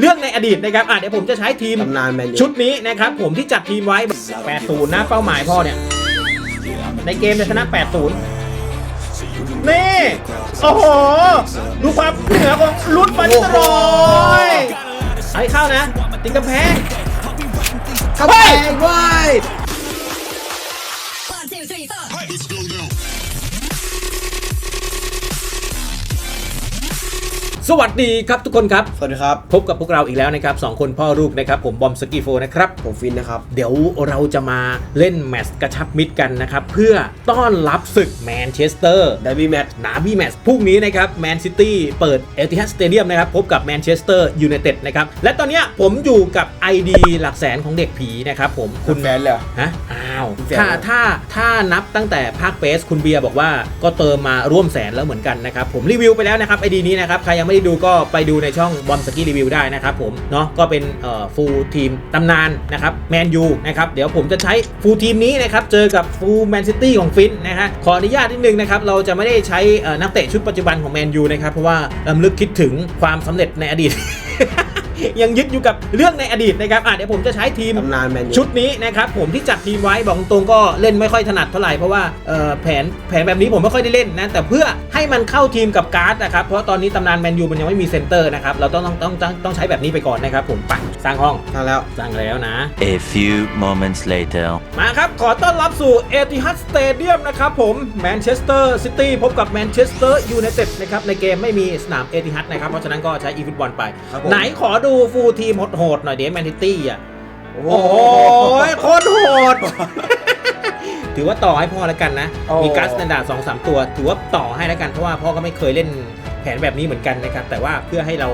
เรื่องในอดีตนะครับอะเดี๋ยวผมจะใช้ทีมตำนานแมนยูชุดนี้นะครับผมที่จัดทีมไว้ 80 นะเป้าหมายพ่อเนี่ย ในเกมจะชนะ 80 นี่ โอ้โห ดูความเหนือของลุดฟันตรอยไอ้เข้านะ ติงกำแพงเข้าไปเว้ย สวัสดีครับทุกคนครับ สวัสดีครับ พบกับพวกเราอีกแล้วนะครับสองคนพ่อลูกนะครับ ผมบอมสกีโฟนะครับ ผมฟินนะครับ เดี๋ยวเราจะมาเล่นแมตช์กระชับมิตรกันนะครับ เพื่อต้อนรับศึกแมนเชสเตอร์ไดบี้แมตช์นาบี้แมตช์พรุ่งนี้นะครับแมนซิตี้เปิดเอติฮัดสเตเดียมนะครับ พบกับแมนเชสเตอร์ยูไนเต็ดนะครับ และตอนเนี้ยผมอยู่กับ ID หลักแสนของเด็กผีนะครับผมคุคุณณแฟนเลยเหรอ ฮะอ้าวคุณแฟน ถ้าเหรอถ้าถ้านับตั้งแต่ภาคเบสคุณเบียร์บอกว่าก็เติมมาร่วมแสนแล้วเหมือนกันนะครับผมรีวิวไปแล้วนะครับไอดีนี้นะครับใครยังไม่ได้ดูก็ไปดูในช่องบอมสกี้รีวิวได้นะครับผมเนาะก็เป็นเอ่อฟูลทีมตำนานนะครับแมนยูนะครับเดี๋ยวผมจะใช้ฟูลทีมนี้นะครับเจอกับฟูลแมนซิตี้ของฟินนะฮะขออนุญาตนิดนึงนะครับเราจะไม่ได้ใช้เอ่อนักเตะชุดปัจจุบันของแมนยูนะครับเพราะว่าลำลึกคิดถึงความสำเร็จในอดีต ยังยึดอยู่กับเรื่องในอดีตนะครับอะเดี๋ยวผมจะใช้ทีมตำนานแมนยูชุดนี้นะครับผมที่จัดทีมไว้บอกตรงๆก็เล่นไม่ค่อยถนัดเท่าไหร่เพราะว่าเอ่อแผนแผนแบบนี้ผมไม่ค่อยได้เล่นนะแต่เพื่อให้มันเข้าทีมกับการ์ดนะครับเพราะตอนนี้ตำนานแมนยูมันยังไม่มีเซนเตอร์นะครับเราต้องต้องต้องต้องต้องใช้แบบนี้ไปก่อนนะครับผมไปสร้างห้องทางแล้วสร้างแล้วนะ A few moments later. มาครับขอต้อนรับสู่เอติฮัดสเตเดียมนะครับผมแมนเชสเตอร์ซิตี้พบกับแมนเชสเตอร์ยูไนเต็ดนะครับในเกมไม่มีสนามเอติฮัดนะครับเพราะฉะนั้นก็ใช้อีฟุตบอลไป ครับผม ไหนขอดูฟูลทีมโหดๆหน่อยเดี๋ยวแมนซิตี้อะ โอ้โหโอ้ยโคตรโหด ถือว่าต่อให้พ่อแล้วกันนะ โอ้ มีการ์ดสแตนดาร์ดสองสามตัว ถือว่าต่อให้แล้วกันเพราะว่าพ่อก็ไม่เคยเล่นแผนแบบนี้เหมือนกันนะครับ แต่ว่าเพื่อให้เรา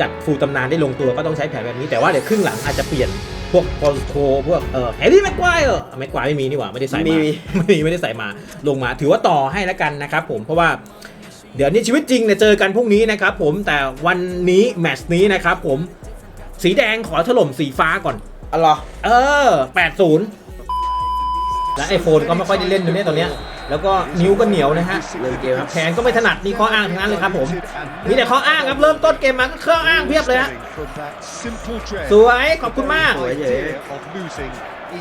จัดฟูลตำนานได้ลงตัวก็ต้องใช้แผนแบบนี้ แต่ว่าเดี๋ยวครึ่งหลังอาจจะเปลี่ยนพวกพอลโคพวกเออแฮร์รี่แม็กควายเออแม็กควายไม่มีนี่หว่าไม่ได้ใส่มา มี ไม่มีไม่ได้ใส่มาลงมา ถือว่าต่อให้แล้วกันนะครับผมเพราะว่า เดี๋ยวนี้ชีวิตจริงเนี่ยเจอกันพรุ่งนี้นะครับผมแต่วันนี้แมตช์นี้นะครับผมสีแดงขอถล่มสีฟ้าก่อน อ๋อเหรอเออ 80 และไอโฟนก็ไม่ค่อยได้เล่นตรงนี้ตอนเนี้ย แล้วก็นิ้วก็เหนียวนะฮะเล่นเกมครับแขนก็ไม่ถนัดนี่ข้ออ้างทั้งนั้นเลยครับผมมีแต่ข้ออ้างครับเริ่มต้นเกมมาก็ข้ออ้างเพียบเลยฮะสวย ขอบคุณมากสวยเฉย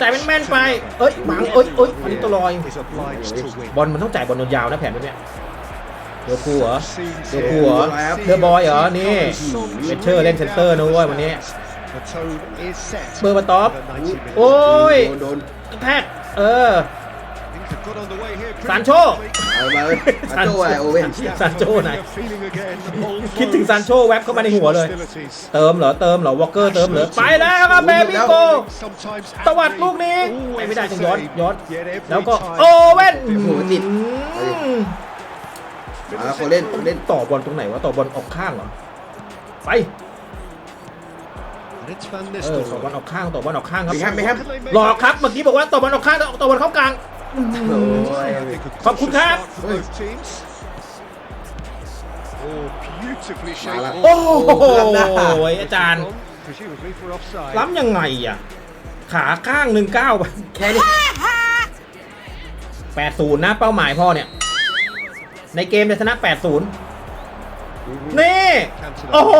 จ่ายแม่นๆไป เอ้ยบังเอ้ยเอ้ยอันนี้ตัวลอย บอลมันต้องจ่ายบอลยาวๆนะแผนแบบเนี้ย เดือคูเหรอเดือคูเหรอเดือบอยเหรอ นี่เวเชอร์เล่นเซนเตอร์นะเว้ยวันนี้เบอร์มาตอฟโอ้ยโดนโดนกระแทกเออซานโชเอามาเลยซานโจ้อะไรโอเว่นซานโชไหนคิดถึงซานโชแวบเข้ามาในหัวเลย เติมเหรอ เติมเหรอ วอลเกอร์เติมเหรอ ไปแล้วครับเบบี้โกตวัดลูกนี้ ไม่ไม่ได้ต้องย้อนย้อน แล้วก็โอเว่นโอ้โหติดอื มมาแล้วคนเล่นคนเล่นต่อบอลตรงไหนวะต่อบอลออกข้างเหรอไปเออต่อบอลออกข้างต่อบอลออกข้างครับไม่ครับไม่ครับหลอกครับเมื่อกี้บอกว่าต่อบอลออกข้างต่อต่อบอลเข้ากลางโอ้ยขอบคุณครับมาละโอ้โหล้ำหน้าอาจารย์ล้ำยังไงอะขาข้างหนึ่งเก้าไปแค่นี้แปดศูนย์นะเป้าหมายพ่อเนี่ย ในเกมจะชนะแปดศูนย์นี่ โอ้โห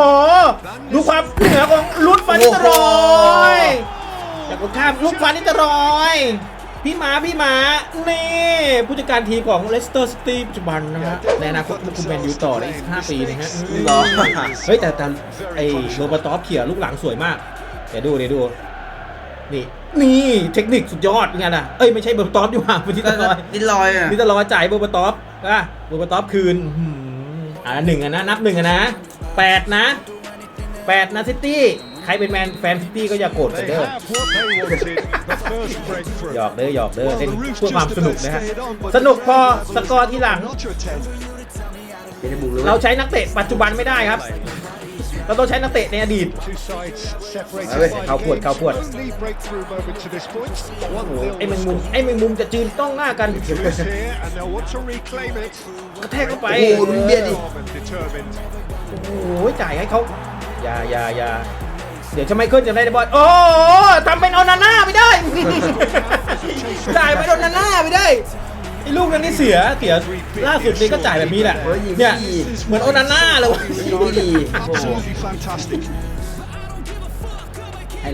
ดูความเหนือของลุดฟานิตรอยจากคนข้ามลุดฟานิตรอย พี่หมาพี่หมา นี่ ผู้จัดการทีมของเลสเตอร์ซิตี้ปัจจุบันนะฮะในอนาคตคุณแมนยูต่อได้อีก5ปีนะฮะรอ เฮ้ย แต่แต่ไอ้โรบอตอฟเขี่ยลูกหลังสวยมาก เดี๋ยวดูเดี๋ยวดู นี่นี่เทคนิคสุดยอดไงล่ะเอ้ยไม่ใช่เบอร์ตอฟดีกว่าเป็นที่ตะลอยนิดลอยอะนี่ตะลอยจ่ายเบอร์ตอฟอะเบอร์ตอฟคืนอื้อหืออ่าหนึ่งอะนะนับหนึ่งอะนะแปดนะแปดนะซิตี้ใครเป็นแมนแฟนซิตี้ก็อย่าโกรธกันเด้อหยอกเด้อหยอกเด้อเล่นเพื่อความสนุกนะฮะสนุกพอสกอร์ที่หลังเป็นในบุกเลยเราใช้นักเตะปัจจุบันไม่ได้ครับ เราต้องใช้นักเตะในอดีตเข้าขวดเข้าขวดไอ้แมงมุมไอ้แมงมุมจะจืนต้องหน้ากันกระแทกเข้าไปโอ้โหดูเบียดดิโอ้โหจ่ายให้เขาอย่าอย่าอย่าเดี๋ยวจะไม่ขึ้นจะได้บอลโอ้โหทำเป็นโอนาน่าไม่ได้จ่ายไปโอนาน่าไม่ได้ ไอ้ลูกนั้นนี่เสียเสียล่าสุดนี่ก็จ่ายแบบนี้แหละโอ้ยยิงเนี่ยดีเหมือนโอนาน่าเลยวะไม่ดีโอ้โห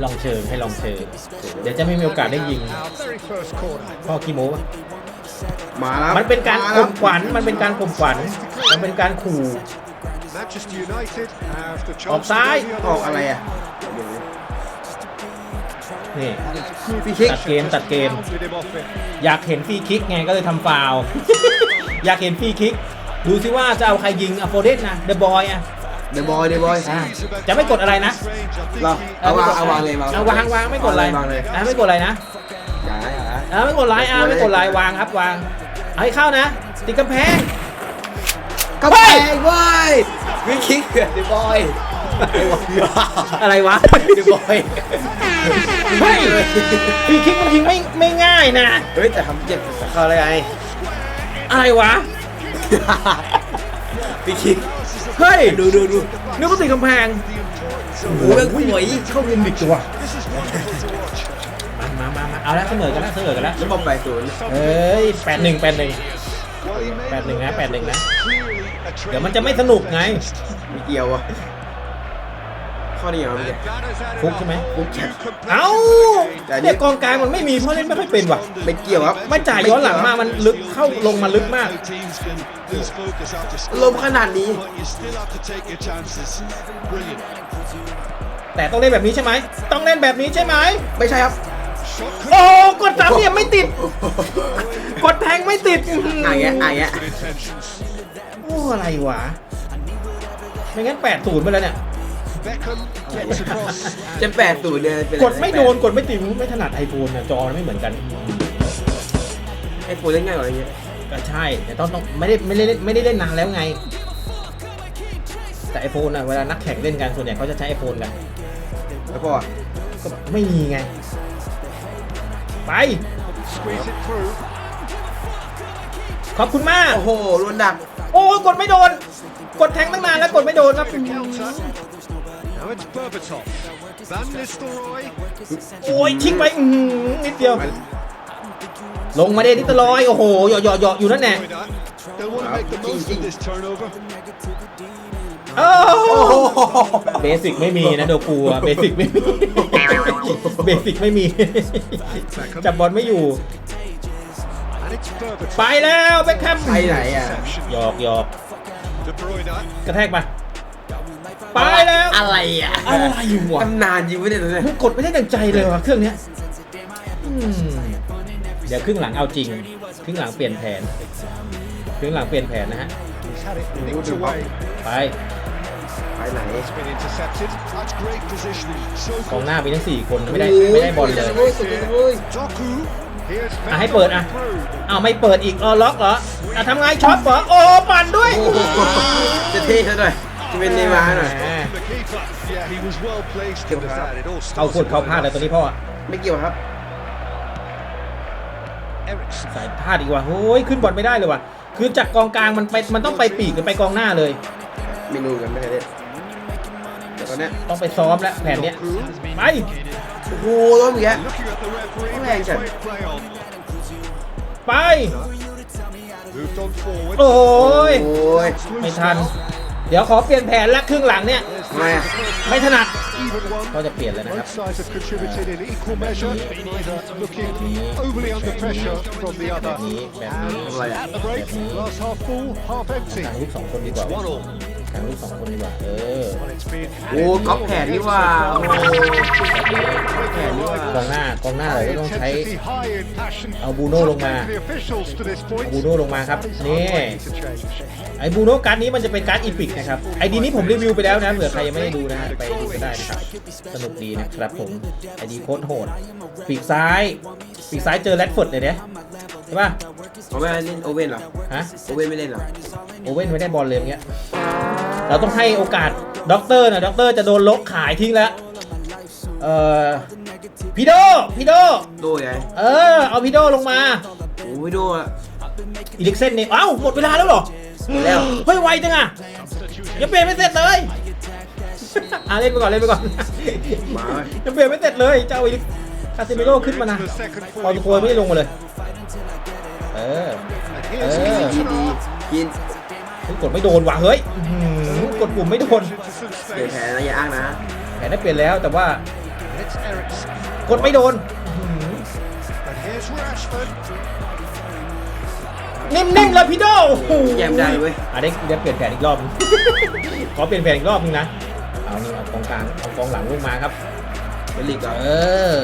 ลองเชิงให้ลองเชิงเดี๋ยวจะไม่มีโอกาสได้ยิง Our very first corner. พ่อคีโมปะมาแล้วมันเป็นการมาข่แล้วมขวัญมันเป็นการข่มขวัญมันเป็นการขู่ Manchester United have the chance Offside. to go the ออก other อะไร way. อะ นี่พี่คิกตัดเกมตัดเกม Rounded him off it. อยากเห็นฟรีคิกไงก็เลยทำฟาวล์อยากเห็นฟรีคิก ดูซิว่าจะเอาใครยิงอโฟเดสนะเดอะบอยอะเดอะบอยเดอะบอยอะจะไม่กดอะไรนะเราเอาวางเอาวางเลยเอาวางวางไม่กดอะไรวางเลยอะไม่กดอะไรนะอย่านะอย่านะอะไม่กดไลน์อะไม่กดไลน์วางครับวางเอาให้เข้านะติดกำแพงกระแพงเว้ยพี่คิกเดอะบอย อะไรวะเดอะบอยเฮ้ยฟรีคิกมันยิงไม่ไม่ง่ายนะ เฮ้ยแต่ทำเจ็บเขาอะไรไงอะไรวะพี่คิกเฮ้ยดูดูดูนึกว่าติดกำแพงโอ้โหแม่งสวยเข้ามุมดิตัวมามามามาเอาแล้วเสมอกันแล้วเสมอกันแล้วแล้วบอกแปดศูนย์เอ้ยแปดหนึ่งแปดหนึ่ง Well, he made แปดหนึ่งนะแปดหนึ่งนะ clearly a เดี๋ยวมันจะไม่สนุกไง มีเกี่ยวอะ ข้อนี้เหรอพี่ฟุกใช่ไหมฟุกแจ็คเอ้าแต่นี่เนี่ยกองกลางมันไม่มีเพราะเล่นไม่ค่อยเป็นว่ะไม่เกี่ยวครับไม่จ่ายย้อนหลังมามันลึกเข้าลงมาลึกมาก teams can lose focus after ลมขนาดนี้ but you still have to take your chances. Brilliant. แต่ต้องเล่นแบบนี้ใช่ไหมต้องเล่นแบบนี้ใช่ไหมไม่ใช่ครับโอ้กดสามเหลี่ยมไม่ติด กดแทงไม่ติดอะอย่างเงี้ยอะอย่างเงี้ยโอ้อะไรวะไม่งั้นแปดศูนย์ไปแล้วเนี่ย Beckham gets across. จะแปดศูนย์เนี่ยเป็นกดไม่โดนกดไม่ติดไม่ถนัดไอโฟนนะจอมันไม่เหมือนกันไอ้โฟนเล่นง่ายกว่าอะไรเงี้ยก็ใช่แต่ต้องต้องไม่ได้ไม่ได้เล่นไม่ได้เล่นนานแล้วไง แต่ไอโฟนอะเวลานักแข่งเล่นกันส่วนใหญ่เขาจะใช้ไอโฟนกันแล้วพอก็ไม่มีไง ไป Squeeze it through. ขอบคุณมาก โอ้โหโดนดัก โอ้ยกดไม่โดน กดแทงตั้งนานแล้วกดไม่โดนครับ Counter. Now it's Berbatov. Van Nistelrooy. โอ้ยทิ้งไปอื้อหือนิดเดียว ลงมาเด้นิตลอยโอ้โหเหยาะเหยาะเหยาะอยู่นั่นแน่ They'll want to make the most of this turnover. โอ้เบสิกไม่มีนะโดกูอะเบสิกไม่มีเบสิกไม่มี จับบอลไม่อยู่ And it's Berbatov. ไปแล้วเบคแคมไปไหนอะ หยอกหยอก De Bruyne. กระแทกมา ไปแล้ว อะไรอะอะไรอยู่วะตำนานจริงไม่ได้เลยมันกดไม่ได้ดังใจเลยว่ะเครื่องเนี้ยอืมเดี๋ยวครึ่งหลังเอาจริง ครึ่งหลังเปลี่ยนแผน ครึ่งหลังเปลี่ยนแผนนะฮะ He's had it nicked away. ไป ไปไหน It's been intercepted. That's great positioning. So กอง good. หน้ามีทั้งสี่คนไม่ได้ไม่ได้บอลเลยโอ้ยสุดเลย Doku. Here's อะให้เปิดอะ through. อ้าวไม่เปิดอีก เออล็อกเหรอ อะทำไงช็อตเหรอ โอ้ปั่นด้วยโอ้โหจะเท่ซะหน่อย จะเป็นเนย์มาร์หน่อยแหม The keeper. Yeah, he was well placed to Kill defend. It all เข้า started พูดเข้า with พลาดเลยตัวนี้พ่อไม่เกี่ยวครับ Ericsson. สายพลาดอีกว่ะโอ้ยขึ้นบอลไม่ได้เลยว่ะ คือจากกองกลางมันไปมันต้องไปปีกหรือไปกองหน้าเลย เมนูกันไม่เคยเล่นแต่ตอนเนี้ยต้องไปซ้อมแล้วแผนเนี้ยไปโอ้โหล้มอีกแล้ว Looking at the referee. Come on, Jack. Great play on. ไป Moved on forward. โอ้ยโอ้ยไม่ทัน เดี๋ยวขอเปลี่ยนแผนละครึ่งหลังเนี่ยทำไมอะไม่ถนัด Even one. ก็จะเปลี่ยนเลยนะครับ Both sides have contributed in equal measure, neither looking overly under pressure from the แบบ other. นี้แบบนี้ทำอะไรอะ At the break, glass half full, half empty. ทางลูกสองคนดีกว่า One all. ทางลูกสองคนดีกว่า เออ Well, it's been โอ้ก๊อปแผนนี่ว่าโอ้แผนนี่ว่ากองหน้ากองหน้าเราก็ต้องใช้ intensity, high in passion. เอาบูโน่ลงมา The officials to this point. บูโน่ลงมาครับนี่ Unlikely to change. ไอ้บูโน่การ์ดนี้มันจะเป็นการ์ดอีพิกนะครับ ไอดีนี้ผมรีวิวไปแล้วนะเผื่อใครยังไม่ได้ดูนะฮะไปดูก็ได้นะครับ สนุกดีนะครับผม ไอดีโคตรโหด ปีกซ้าย ปีกซ้ายเจอแรดฟอร์ดเลยเนี่ยใช่ป่ะเอาไม่เล่นโอเว่นเหรอ ฮะ โอเว่นไม่เล่นเหรอ โอเว่นไม่ได้บอลเลยอย่างเงี้ย เราต้องให้โอกาสด็อกเตอร์นะด็อกเตอร์จะโดนลกขายทิ้งแล้ว เอ่อพี่โดพี่โด โดยไงเออ เอาพี่โดลงมา โอ้ยโดอะอีลิกเซนนี่เอ้าหมดเวลาแล้วเหรอหมดแล้วเฮ้ยไวจังอะยังเปลี่ยนไม่เสร็จเลยอะเล่นไปก่อนเล่นไปก่อนมาเว้ยยังเปลี่ยนไม่เสร็จเลยเจ้าอีลิกคาซิมิโร่ขึ้นมานะ The second พอตัว 45. ไม่ได้ลงมาเลย เออ And here's Eh. ดีดีกินเฮ้ยกดไม่โดนว่ะเฮ้ยอื้อหือ กดปุ่มไม่โดน into some เปลี่ยน space. แผนนะอย่าอ้างนะแผนได้เปลี่ยนแล้วแต่ว่า It's Ericsson. กดไม่โดน And here's Rashford. นิ่มๆเลยพี่โดโอ้โหแยมได้เว้ยอะได้ได้เปลี่ยนแผนอีกรอบ ขอเปลี่ยนแผนอีกรอบนึงนะ เอานี่เอากองกลางเอากองหลังลงมาครับเป็นลีกก่อนเออ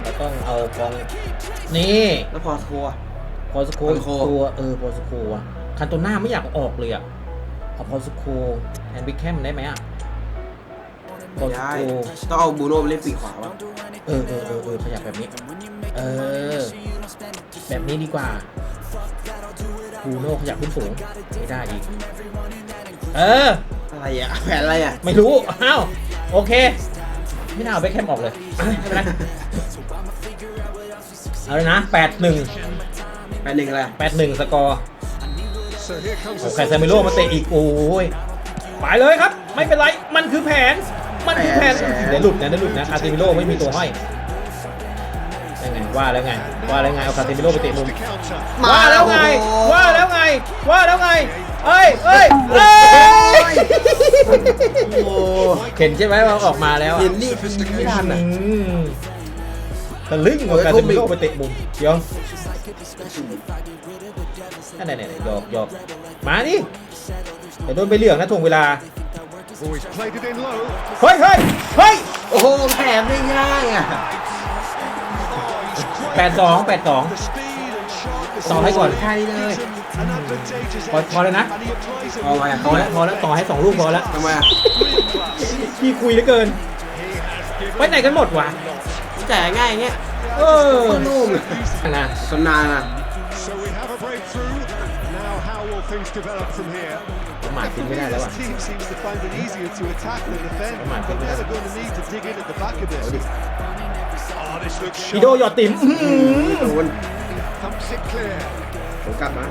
เราต้องเอากองนี่แล้วพอสโคร์พอสโคพอสโคตัวเออพอสโคอะคันโตน่าไม่อยากออกเลยอะ เอาพอสโคแทนบิ๊กแคมได้ไหมอะพอไม่สได้โคต้องเอาบูโน่ไปเล่นปีกขวาวะเออเออเออเออขยับแบบนี้ เออ แบบนี้ดีกว่าบูโน่ขยับขึ้นสูงไม่ได้อีก เออ อะไรอะแผนอะไรอะไม่รู้อ้าวโอเค ไม่น่าเอาไปแคมออกเลยไม่เป็นไรเอาเลยนะแปดหนึ่งแผนหนึ่งอะไรอะแปดหนึ่งสกอร์ So here comes โอ้ the ใครซามิโลมาเตะอีกโอ้ยไปเลยครับ ไม่เป็นไรมันคือแผน มันคือแผนเดี๋ยวหลุดนะเดี๋ยวหลุดนะคาซิมิโลไม่มีตัวห้อยยังไงว่าแล้วไงว่าแล้วไงเอาคาซิมิโลไปเตะมุม counter. ว่าแล้วไงโอ้โหว่าแล้วไง ว่าแล้วไงเอ้ยเอ้ยเอ้ยโอ้เห็นใช่ไหมว่าออกมาแล้วอะเห็นนี่ไม่ทันอะอืม ตะลึงกับการเซมิโลไปเตะมุมเดี๋ยวนั่นไหนไหนหยอกหยอกมาดิเดี๋ยวโดนไปเหลืองนะถ่วงเวลา Oh, he's played it in low. เฮ้ยเฮ้ยเฮ้ยโอ้โหแผนไม่ง่ายอะแปดสองแปดสอง The speed and sharpness ต่อให้ก่อนใช่เลย gives him an advantageous พอพอแล้วนะ and he applies it เอาไว้อะพอแล้วพอแล้วต่อให้สองลูกพอแล้วทำไมอะพี่คุยเหลือเกิน ไปไหนกันหมดวะ จ่ายง่ายอย่างเงี้ยเออโคตรนุ่มนะสนานอะ So we have a breakthrough. Now, how will things develop from here? ประมาทกินไม่ได้แล้ว This อะ team seems to find it easier to attack than defend, Come on, but come they're on. going to need to dig in at the back of this. Oh, this looks พี่โด sharp. หยอดติ๋มอื้อหือโดน Thumps it clear. ผมกลับมา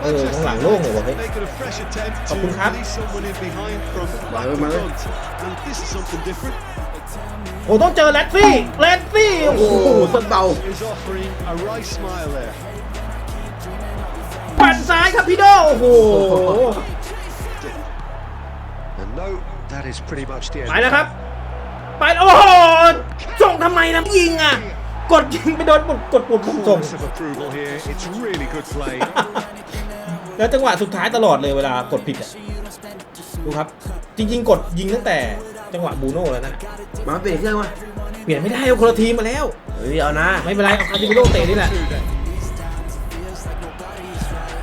เออข้างหลังโล่งเลยวะเฮ้ย Making a fresh attempt to ขอบคุณครับ release someone in behind from back Vale, to vale. front. And this is something different. โอ้ต้องเจอแรดซี่แรดซี่โอ้โอ้โหโหต้นเบา Is offering a right smile there. ปั่นซ้ายครับพี่โดโอ้โห And no, that is pretty much the end. ไปแล้วครับ ไปโอ้โหส่งทำไมนะยิงอะ กดยิงไปโดนปุ่มกดปุ่มปุ่มส่ง Chorus of approval here. It's really good play. แล้วจังหวะสุดท้ายตลอดเลยเวลากดผิดอะดูครับ จริง ๆ กดยิงตั้งแต่ จังหวะบูโน่แล้วนะมาเปลี่ยนเครื่องมาเปลี่ยนไม่ได้เอาคนละทีมมาแล้ว เฮ้ยเอานะ ไม่เป็นไรเอาคาซิมิโลเตะนี่แหละ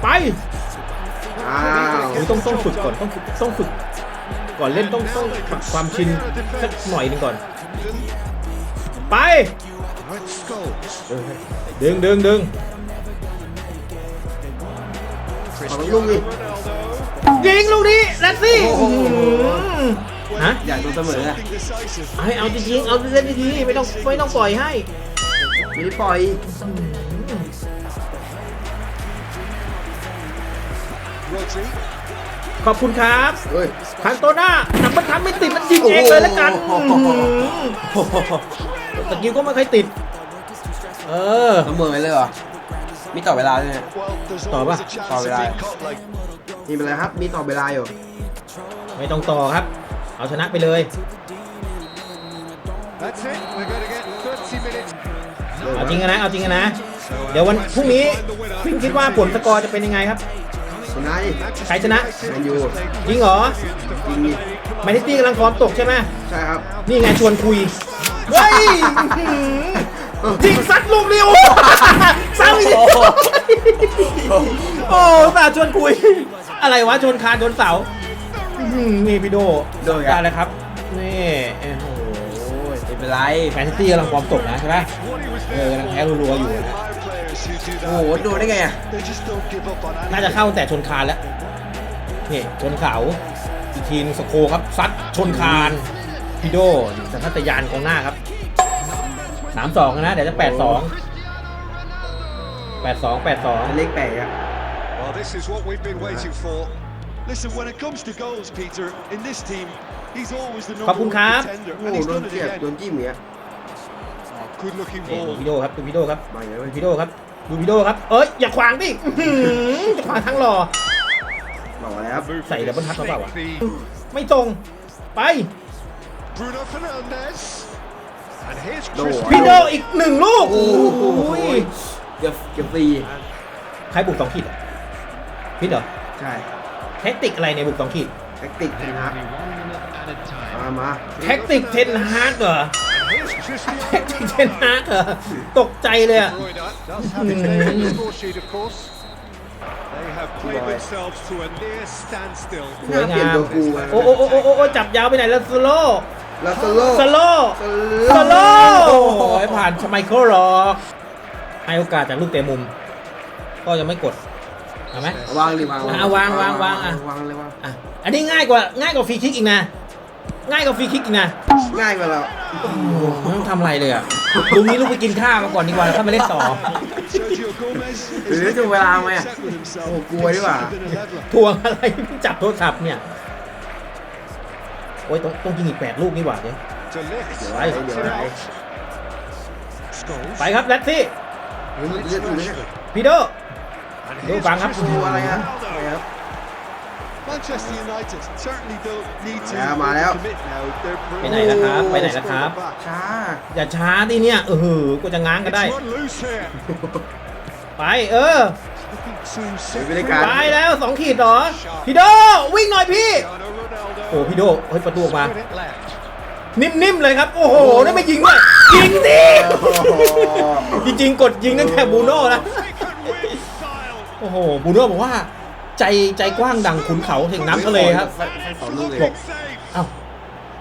ไปอ้าวโอ้ยต้องต้องฝึกก่อนต้องฝึกต้องฝึก ก่อนเล่นต้องต้องปรับความชินสักหน่อยหนึงก่อน ไป Red Skulls. ดึงดึงดึงขอต้องลุงดิ Ronaldo. ยิงลูกนี้แลนซี่โอ้โห ฮะอยากโดนเสมออะ Something decisive. เอาให้เอาจริงๆเอาเล่นดีๆไม่ต้องไม่ต้องปล่อยให้ไม่ได้ปล่อย Rodri. ขอบคุณครับเฮ้ยคันโตหน้านับมันทำไม่ติดมันยิงเองเลยละกันโอ้โหอื้อหือสกิลก็ไม่ค่อยติด เออเสมอเลยเหรอมีต่อเวลาด้วยเนี่ย Well, there's ต่อ always ba? a chance ต่อ of เวลา being caught like มีเป็นไรครับ มีต่อเวลาอยู่ ไม่ต้องต่อครับ เอาชนะไปเลย That's it. We're going to get 30 minutes. เอาจริงกันนะเอาจริงกันนะ เดี๋ยววันพรุ่งนี้พี่คิดว่าผลสกอร์จะเป็นยังไงครับชนะดิใครชนะแมนยูจริงเหรอจริงดิแมนซิตี้กำลังฟอร์มตกใช่ไหมใช่ครับนี่ไงชวนคุยเฮ้ยยิงซัดลูกเดียวซ้ำอีกโอ้สาห์ชวนคุย อะไรวะชวนคานชนเสาอื้อ หือนี่พี่โดโดนไงได้แล้วครับ นี่โอ้โหไม่เป็นไรแมนซิตี้กำลังฟอร์มตกนะใช่ไหมเออกำลังแพ้รัวๆอยู่นะ our players who do โอ้โห that. โดนได้ไงอะ They just don't give up on น่า anything. จะเข้าตั้งแต่ชนคานแล้ว นี่ชนเขาอีกทีนงสโคครับซัดชนคานพี่โดสัญชาตญาณกองหน้าครับสามสองนะเดี๋ยวจะแปดสองแปดสองแปดสอง เลขแปดอะ Well, this is what we've been waiting for. Listen, when it comes to goals, Peter, in this team, he's always the ขอบ number คุณ one ครับ contender, โอ้ and โห he's โดน done it เสียบ again. โดนจิ้มอย่างเงี้ย Good looking นี่ดู ball. พี่โดครับดูพี่โดครับมาอย่างเงี้ยดูเว้ยพี่โดครับดูพี่โดครับ เอ้ยอย่าขวางดิอื้อหือจะขวางทั้งหล่อ บอกแล้ว Move Say for double tap this vào à? thick, the ไม่ตรง ไป Bruno Fernandes. And here's No. Chris พี่โดอีกหนึ่งลูกโอ้โหโอ้ยเกือบเกือบฟรีใครบุกสองขีดเหรอพี่เหรอ ใช่ แท็กติกอะไรในบุกสองขีดแท็กติกนะครับมามาแท็กติกเทนฮากเหรอ Here's Cristiano แท็กติกเทนฮากเหรอตกใจเลยอะ does have his name on the score sheet, of course. They have played themselves to a near standstill. สวยเปลี่ยนงามตัวกูะโอ้โอ้โอ้โอ้โอ้โอ้จับยาวไปไหนแล้วสโลแล้วสโลสโลสสโลโลโอ้ยผ่านชไมเคิลหรอกให้โอกาสจากลูกเตะมุม ก็ยังไม่กด เอาไหม วางดิวางอะวางวางวางอะ วางเลยวางอะอันนี้ง่ายกว่าง่ายกว่าฟรีคิกอีกนะ ง่ายกว่าฟรีคิกอีกนะง่ายกว่าเราโอ้โหไม่ต้องทำอะไรเลยอะลุงนี้ลูกไปกินข้าวมาก่อนดีกว่าแล้วค่อยมาเล่นต่อ Sergio Gomez หรือจะเวลาไหมอะ set with himself. โอ้กลัวดีกว่า Should have been a leveller. ทวงอะไรจับโทรศัพท์เนี่ย โอ้ยต้องต้องยิงอีกแปดลูกนี่หว่าเดี๋ยว To lift. เดี๋ยวไรเดี๋ยวไร Scholes. ไปครับแรดซี่เฮ้ยเลือดอยู่เนี่ยพีโด And ดู here's ฟังครับโอ้อะไรอะอะไรครับ Manchester United certainly don't need to แล้วมาแล้ว commit now. They're ไปไหนล่ะครับ ไปไหนล่ะครับ ช้าอย่าช้าดิเนี่ย เออก็จะง้างก็ได้ It's run loose here. ไป เออ Looking to ไม่ได้ set การไปแล้วสองขีดเหรอ พีโด วิ่งหน่อยพี่ Cristiano Ronaldo. โอ้พี่โดเฮ้ยประตูออกมา with it left. นิ่มๆเลยครับ โอ้โหได้ไม่ยิงด้วยยิงดิ โอ้โหจริงๆกดยิงตั้งแต่บูโน่นะ He could win style. โอ้โหบูโน่บอกว่า ใจใจกว้างดังขุนเขาถึงน้ำทะเลครับสองลูกเลยบอกเอ้า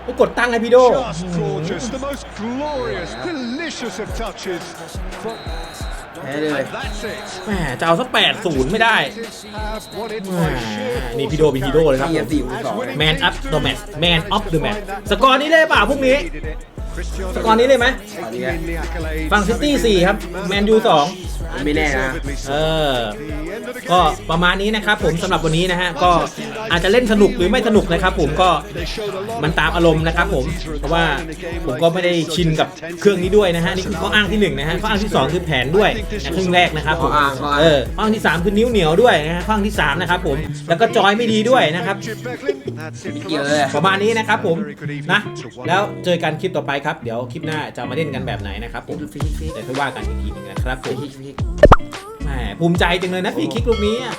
ไปกดตั้งให้พี่โด Just gorgeous. The most glorious, delicious of touches. From, แพ้เลย that's it. แหมจะเอาสักแปดศูนย์ไม่ได้ Have wanted แหม by sheer นี่พี่โดเป็นฮีโร่เลยครับเกียร์สี่คูณสองแมนอัพเดอะแมตแมนออฟเดอะแมตสกอร์นี้เลยเปล่าพรุ่งนี้ Cristiano สกอร์นี้เลยไหม taking in the accolades. ฝั่งซิตี้สี่ครับ แมนยูสอง ไม่แน่นะเออ The end of the ก็ game. ประมาณนี้นะครับผมสำหรับวันนี้นะฮะก็อาจจะเล่นสนุกหรือไม่สนุกนะครับ ผมก็ They showed a lot มัน of ตามอารมณ์นะครับ ผมเพราะว่าผมก็ไม่ได้ชินกับเครื่องนี้ด้วยนะฮะนี่คือข้ออ้างที่หนึ่งนะฮะข้ออ้างที่สองคือแผนด้วยนะครึ่งแรกนะครับผมข้ออ้างข้ออ้างเออข้ออ้างที่สามคือนิ้วเหนียวด้วยนะฮะข้ออ้างที่สามนะครับผมแล้วก็จอยไม่ดีด้วยนะครับ Chip Becklin. That's it ไม่ from เกี่ยว us. เลยประมาณนี้นะครับผมนะแล้วเจอกันคลิปต่อไปครับเดี๋ยวคลิปหน้าจะมาเล่นกันแบบไหนนะครับผมฟิกฟิกเดี๋ยวค่อยว่ากันอีกทีหนึงนะครับผมฟิกฟิกแหมภูมิใจจังเลยนะฟรีคิกลูกนี้อะ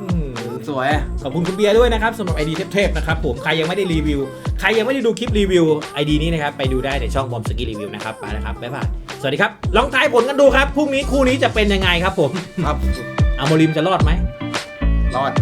อืม สวย ขอบคุณคุณเบียร์ด้วยนะครับสำหรับไอดีเทพๆนะครับผมใครยังไม่ได้รีวิว ใครยังไม่ได้ดูคลิปรีวิวไอดีนี้นะครับ ไปดูได้ในช่องบอมสกี้รีวิวนะครับไปนะครับบ๊ายบายสวัสดีครับ ลองทายผลกันดูครับพรุ่งนี้คู่นี้จะเป็นยังไงครับผมครับอโมริมจะรอดไหมรอด